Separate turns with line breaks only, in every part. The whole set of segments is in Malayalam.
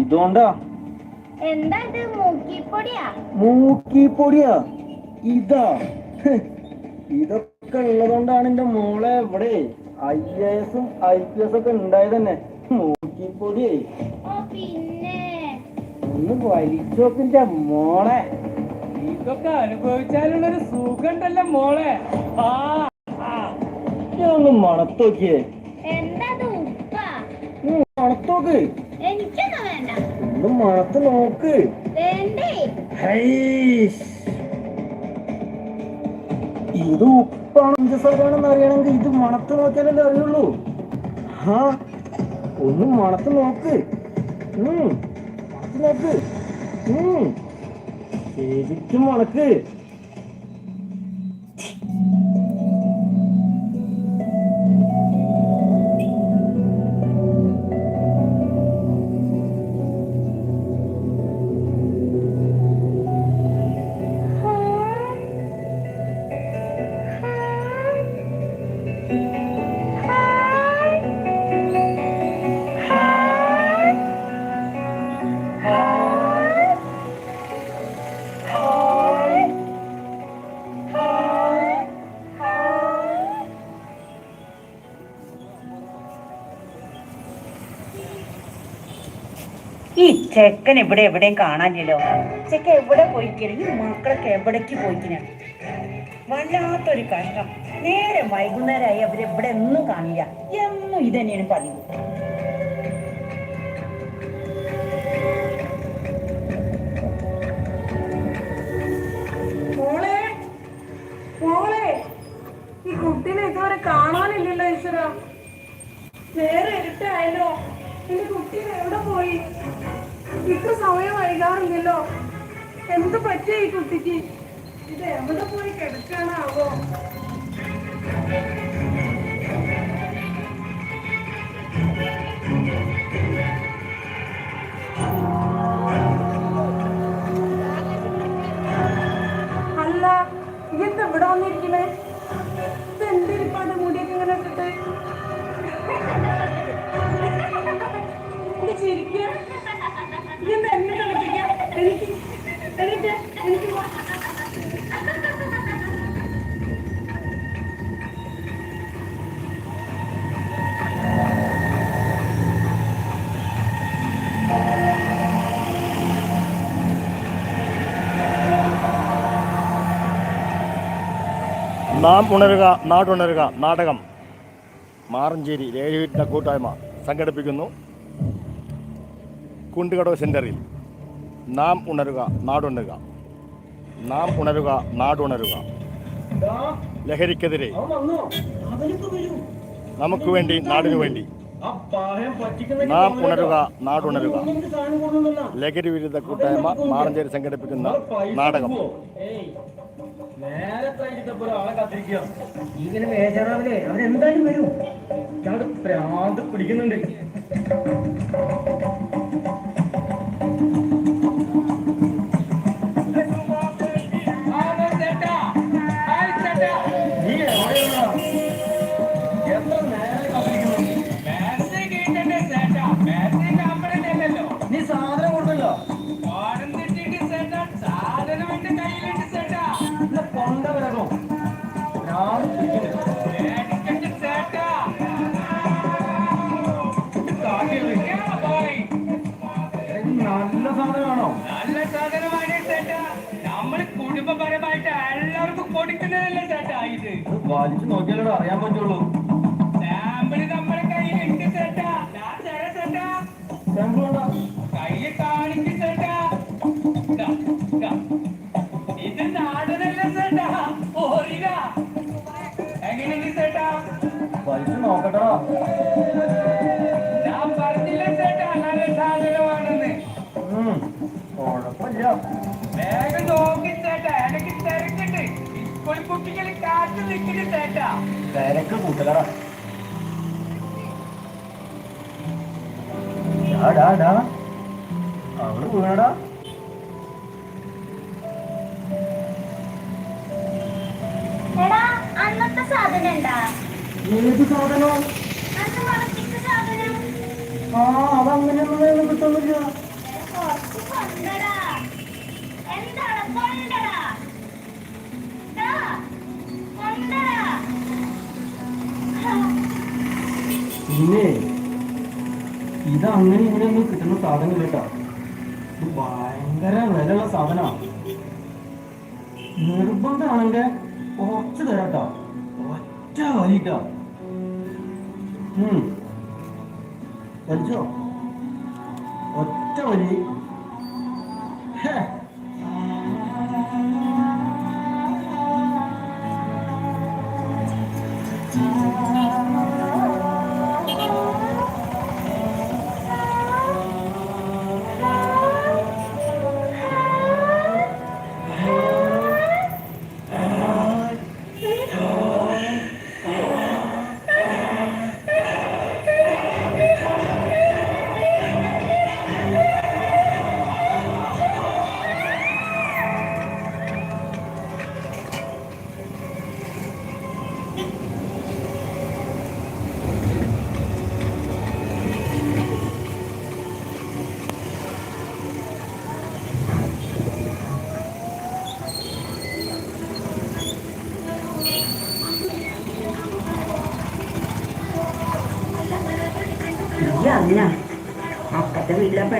ഇതുകൊണ്ടാ?
എന്താ ഇത് മൂക്കിപ്പൊടിയാ?
മൂക്കിപ്പൊടിയാ? ഇതാ. ഇതൊക്കെ ഉള്ളതുകൊണ്ടാണ് എന്റെ മോളെ ഇവിടെ ഐ എ എസും ഐ പി എസ് ഒക്കെ ഉണ്ടായത് തന്നെ. മൂക്കിപ്പൊടിയേ.
പിന്നെ?
ഒന്ന് വലിച്ചോക്കിന്റെ മോളെ.
ഇതൊക്കെ അനുഭവിച്ചാലുള്ളൊരു സുഖണ്ടല്ലേ മോളെ. ആ.
ഞാൻ ഒന്ന് മണത്തോക്കിയേ
എന്താ
മണത്തോക്ക് ഒന്ന് മണത്ത് നോക്ക്. ഇത് ഉപ്പാണ് പഞ്ചസാരാണെന്ന് അറിയണമെങ്കിൽ ഇത് മണത്ത് നോക്കിയാലല്ലേ അറിയുള്ളൂ. ആ ഒന്നും മണത്ത് നോക്ക്. മണത്ത് നോക്ക്. ശരിക്കും മണക്ക്.
ചെക്കൻ ഇവിടെ എവിടെയും കാണാനില്ലോ ചെക്കൻ എവിടെ പോയിക്കണ? ഈ മക്കളൊക്കെ എവിടേക്ക് പോയിക്കിന് വല്ലാത്തൊരു കഷ്ടം. നേരെ വൈകുന്നേരമായി അവരെവിടെ ഒന്നും കാണില്ല. എന്നും ഇതന്നെയാണ് പതിവ്.
മോളെ ഈ കാണാനില്ലല്ലോ ഈശ്വര. നേരെ ഇരുട്ടായല്ലോ. എന്റെ കുട്ടീനെ എവിടെ പോയി? ഇത്ര സമയം വൈകാറില്ലല്ലോ. എന്ത് പറ്റിയ ഈ കുട്ടിക്ക്? ഇത് എവിടെ പോയി കിടക്കാനാവോ
നാം ഉണരുക നാടുണരുക നാടകം. മാറഞ്ചേരി രേഖവിരുദ്ധ കൂട്ടായ്മ സംഘടിപ്പിക്കുന്നു. കുണ്ടുകടവ് സെന്ററിൽ നാം ഉണരുക നാടുണരുക. നാം ഉണരുക നാടുണരുക. ലഹരിക്കെതിരെ നമുക്ക് വേണ്ടി നാടിനു വേണ്ടി
ആ പറ്റിക്കുന്ന
നാം ഉണരുക നാടുണരുക ലഹരി വിരുദ്ധ കൂട്ടായ്മ മാറഞ്ചേരി സംഘടിപ്പിക്കുന്ന നാടകം.
അവൻ അവരെന്തായാലും വരും. ഇയാൾ പ്രാന്ത് പിടിക്കുന്നുണ്ട്.
കുടുംബപരമായിട്ട് എല്ലാവർക്കും കൊടുക്കുന്നതല്ലേ ചേട്ടാ ഇത്?
വലിച്ചു നോക്കിയാലോ അറിയാൻ പറ്റുള്ളൂ.
സാമ്പിൾ നമ്മുടെ കയ്യിലുണ്ട് ചേട്ടാ. ഞാൻ തരാം ചേട്ടാ. കയ്യിൽ കാണിക്കും ചേട്ടാ. ഇതാ, ഇതാ. ഇത് നാടനല്ല ചേട്ടാ? ഓരിക. എങ്ങനെയുണ്ട് ചേട്ടാ?
വലിച്ചു നോക്കട്ടോ
ഞാൻ പറഞ്ഞില്ല ചേട്ടാ നല്ല സാധനമാണെന്ന്.
ഉം, കുഴപ്പമില്ല.
നിൽക്കുന്നു ചേട്ടാ
തിരക്ക്. അവൾ വീണടാ.
അന്നത്തെ സാധനം ഉണ്ടാ
ഏത് സാധനം?
അന്ന് വളർത്തിച്ച സാധനം.
ആ അതങ്ങനെയൊന്നും വേഗം കിട്ടുന്നില്ല. പിന്നെ ഇത് അങ്ങനെ ഇങ്ങനെയൊന്നും കിട്ടുന്ന സാധനം കേട്ടോ ഇത് ഭയങ്കര വിലയുള്ള സാധനമാണ് നിർബന്ധമാണെങ്കിൽ കുറച്ച് തരാട്ടാ ഒറ്റ വലിട്ടോ ഒറ്റ വലി Thank
ഈ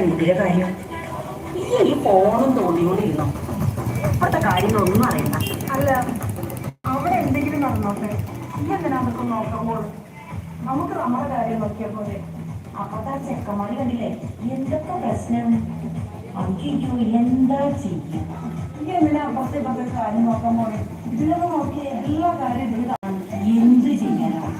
പെൺകുട്ടിയുടെ കാര്യം. ഈ ഈ ഫോണും തോന്നിക്കൊണ്ടിരുന്നോ ഇപ്പോഴത്തെ കാര്യങ്ങളൊന്നും അറിയണ്ട
അല്ല അവിടെ എന്തെങ്കിലും നടന്നോട്ടെ? ഈ എന്തിനാ അതൊക്കെ നോക്കുമ്പോൾ? നമുക്ക് നമ്മുടെ കാര്യം നോക്കിയാൽ പോലെ
അപ്പത്തെ ചെക്കന്മാര് കണ്ടില്ലേ? എന്തൊക്കെ പ്രശ്നം? അയ്യോ എന്താ ചെയ്യും?
ഈ എന്തിനാ അപ്പുറത്തെ ഇപ്പത്തെ കാര്യം നോക്കാൻ പോലെ ഇതിലൊക്കെ നോക്കിയ എല്ലാ കാര്യം ഇതിൽ
എന്ത് ചെയ്യാനാണ്